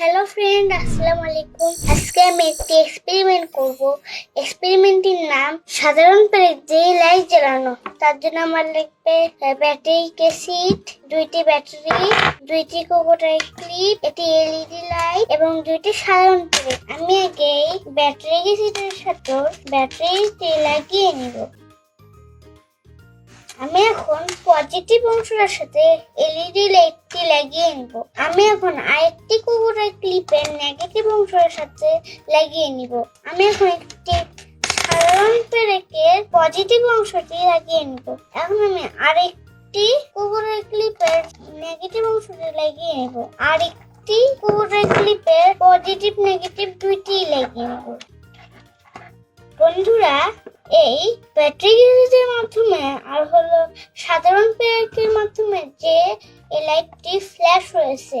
Hello friend আসসালামু আলাইকুম আজকে আমি একটি এক্সপেরিমেন্ট করব। এক্সপেরিমেন্টটির নাম সাধারণ দিয়ে লাইট জ্বালানো। তার জন্য আমার লাগবে ব্যাটারি কেসিট দুইটি ব্যাটারি দুইটি কোকোটাই ক্লিপ একটি এলইডি লাইট এবং দুইটি সাধারণ প্লেট আমি আগে ব্যাটারি কেসিটের সাথে ব্যাটারিটি লাগিয়ে নিব। আমি এখন পজিটিভ অংশটার সাথে এলইডি লাইটটি লাগিয়ে নিব। আমি এখন আরেকটি ক্লিপের নেগেটিভ অংশের সাথে লাগিয়ে নিব। আমি এখন একটি সাধারণ পেরেকের পজিটিভ অংশটি লাগিয়ে নিব। এখন আমি আরেকটি কুকুরের ক্লিপের নেগেটিভ অংশটি লাগিয়ে নিব। আরেকটি কুকুরের ক্লিপের পজিটিভ নেগেটিভ দুইটি লাগিয়ে নিব। বন্ধুরা, এই ব্যাটারি গ্যাজেটের মাধ্যমে আর হলো সাধারণ প্রেরকের মাধ্যমে যে এই লাইটটি ফ্ল্যাশ হয়েছে